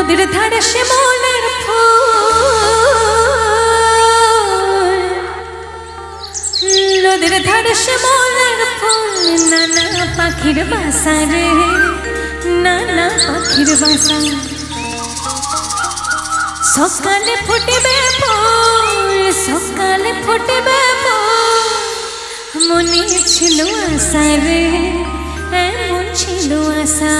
নদীর ধারে শিমনের ফুল। নদীর ধারে শিমনের ফুল, নানা পাখির বাসা রে, নানা পাখির বাসা। সকালে ফুটে ফুল, সকালে ফুটবে ফুল। মনে ছিল আশা রে, এমন ছিল আশা।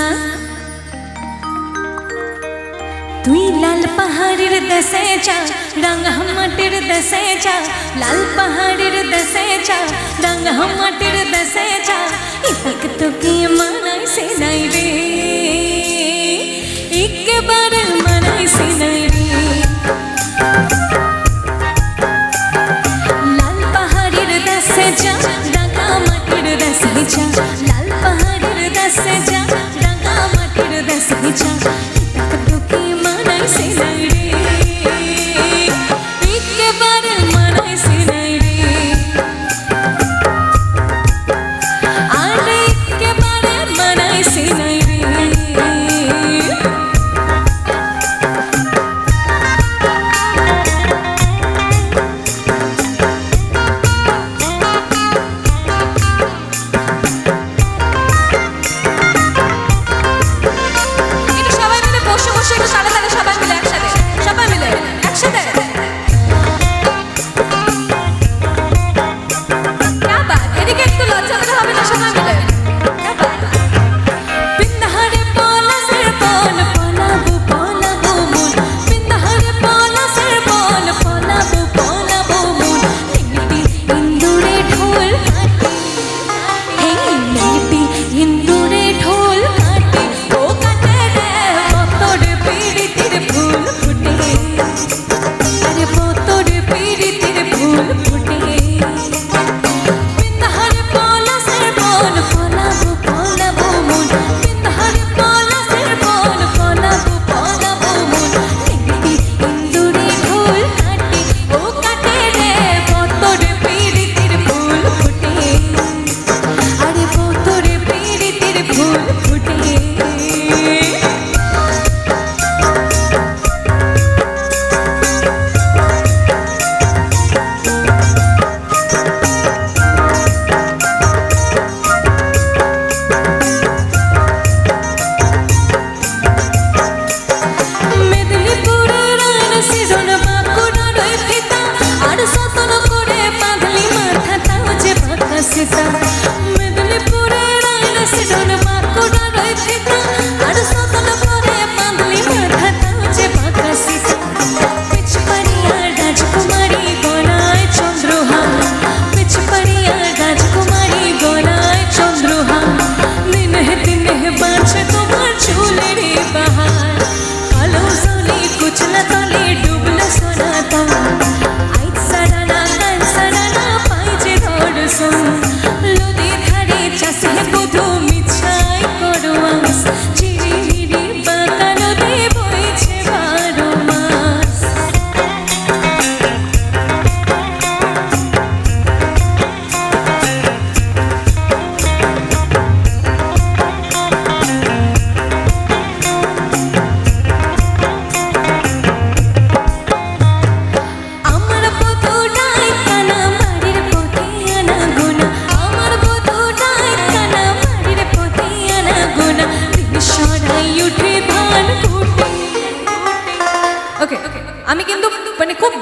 পাহাড়ের দেশে চা রাঙা মাটির দেশে চা লাল পাহাড়ের দেশে চা রাঙা মাটির দেশে চা ইতক তো কি মানাই সে নাই রে একবার মানাই সে নাই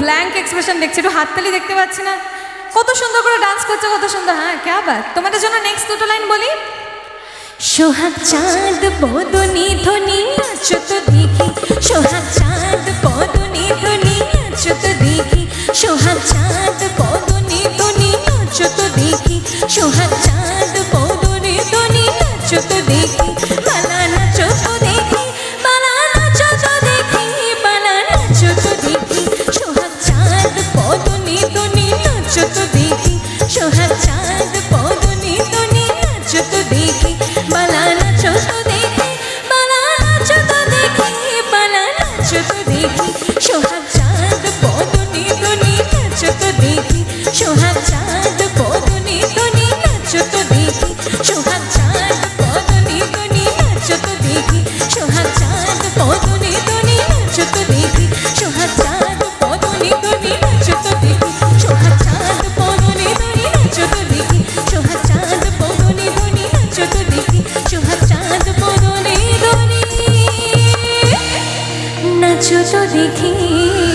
ব্ল্যাঙ্ক এক্সপ্রেশন দেখছি, একটু হাততালি দেখতে পাচ্ছি না। কত সুন্দর করে ডান্স করছে, কত সুন্দর। হ্যাঁ কে আবার? তোমাদের জন্য নেক্সট দুটো লাইন বলি। সোহাগ চাঁদ বদনি ধ্বনি নাচত দেখি। সোহাগ চাঁদ বদনি ধ্বনি নাচত দেখি। চোখ দেখে 悄悄地听